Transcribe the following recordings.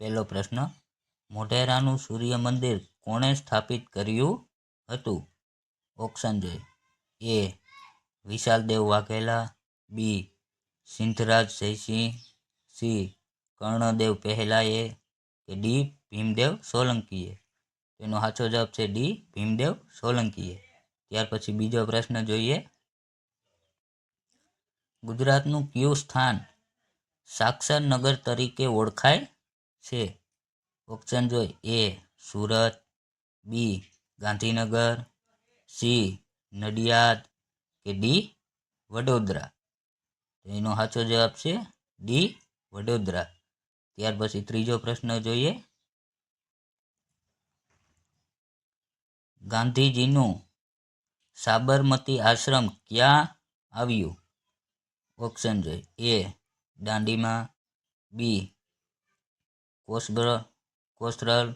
પહેલો પ્રશ્ન, મોઢેરાનું સૂર્ય મંદિર કોણે સ્થાપિત કર્યું હતું? ઓપ્શન જોઈએ A, Vishaldev Vaghela, B, Siddhraj Jaysinh, C, Karndev પહેલાએ કે ડી, ભીમદેવ સોલંકીએ? તેનો સાચો જવાબ છે ડી, ભીમદેવ સોલંકીએ. ત્યાર પછી બીજો પ્રશ્ન જોઈએ. ગુજરાતનું કયું સ્થાન સાક્ષર નગર તરીકે ઓળખાય? છે. ઓપ્શન જોઈ A, Surat. B, Gandhinagar. C, Nadiad કે ડી, વડોદરા. એનો સાચો જવાબ છે ડી, વડોદરા. ત્યાર પછી ત્રીજો પ્રશ્ન જોઈએ. ગાંધીજીનું સાબરમતી આશ્રમ ક્યાં આવ્યું? ઓપ્શન જોઈ એ, દાંડીમાં. બી કોસબર કોસરલ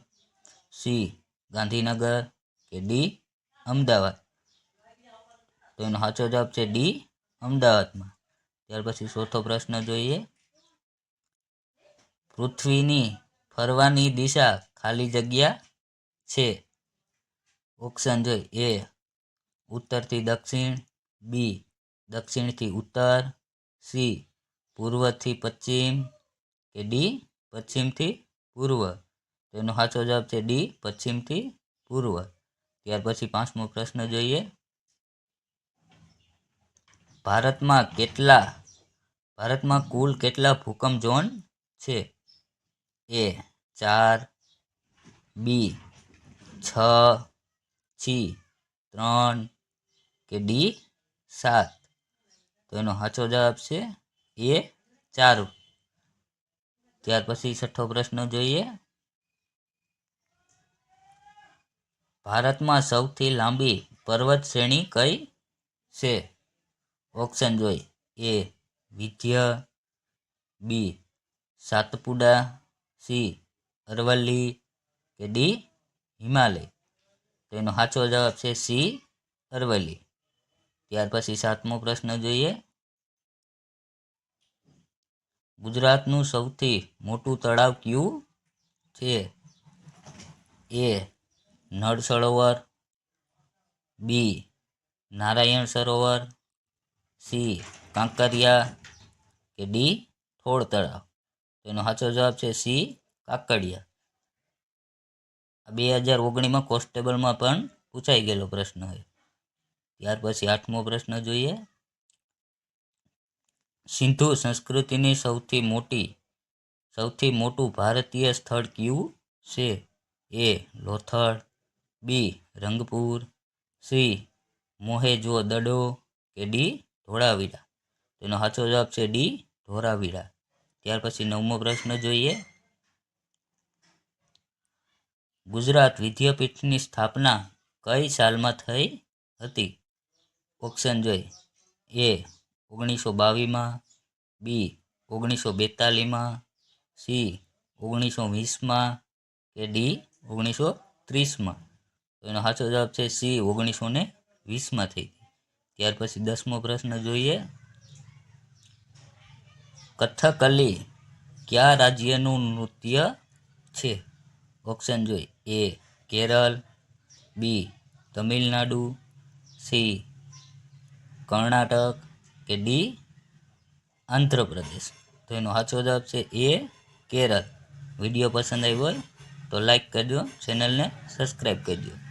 સી, ગાંધીનગર કે ડી, અમદાવાદ? તો એનો સાચો જવાબ છે ડી, અમદાવાદમાં. ત્યાર પછી ચોથો પ્રશ્ન જોઈએ. પૃથ્વીની ફરવાની દિશા ખાલી જગ્યા છે? ઓપ્શન જોઈએ. એ, ઉત્તરથી દક્ષિણ, બી, દક્ષિણથી ઉત્તર, સી, પૂર્વથી પશ્ચિમ કે ડી પશ્ચિમથી પૂર્વ. તો એનો સાચો જવાબ છે ડી, પશ્ચિમથી પૂર્વ. ત્યાર પછી પાંચમો પ્રશ્ન જોઈએ. ભારતમાં કેટલા, ભારતમાં કુલ કેટલા ભૂકંપ ઝોન છે? એ ચાર, બી છ છી ત્રણ કે ડી સાત? તો એનો સાચો જવાબ છે એ ચાર ત્યાર પછી છઠ્ઠો પ્રશ્ન જોઈએ. ભારતમાં સૌથી લાંબી પર્વત શ્રેણી કઈ છે? ઓપ્શન જોઈ. A Vindhya B Satpura C Aravalli કે ડી હિમાલય? તો એનો સાચો જવાબ છે સી અરવલ્લી. ત્યાર પછી સાતમો પ્રશ્ન જોઈએ. ગુજરાતનું સૌથી મોટું તળાવ કયું છે? A Nal Sarovar B Narayan Sarovar, C Kankaria કે ડી થોળ તળાવ? એનો સાચો જવાબ છે સી કાકડિયા બે હજાર ઓગણીમાં કોન્સ્ટેબલમાં પણ પૂછાઈ ગયેલો પ્રશ્ન હોય. ત્યાર પછી આઠમો પ્રશ્ન જોઈએ. સિંધુ સંસ્કૃતિની સૌથી મોટી, સૌથી મોટું ભારતીય સ્થળ કયું છે? A Lothal, B Rangpur, C Mohenjo Daro કે ડી ધોળાવીરા? તેનો સાચો જવાબ છે ડી ધોળાવીરા. ત્યાર પછી નવમો પ્રશ્ન જોઈએ. ગુજરાત વિદ્યાપીઠની સ્થાપના કઈ સાલમાં થઈ હતી? ઓપ્શન જોઈ એ ઓગણીસો બાવીસમાં બી, ઓગણીસો બેતાલીસમાં સી, ઓગણીસો વીસમાં કે ડી, ઓગણીસો ત્રીસમાં. તો એનો સાચો જવાબ છે સી, ઓગણીસો ને વીસમાં થઈ ત્યાર પછી દસમો પ્રશ્ન જોઈએ. કથકલી કયા રાજ્યનું નૃત્ય છે? ઓપ્શન જોઈ A Kerala B Tamil Nadu C Karnataka કે ડી આંધ્રપ્રદેશ. તો એનો સાચો જવાબ છે એ કેરળ. વીડિયો પસંદ આવ્યો હોય તો લાઈક કરજો ચેનલને સબસ્ક્રાઈબ કરજો.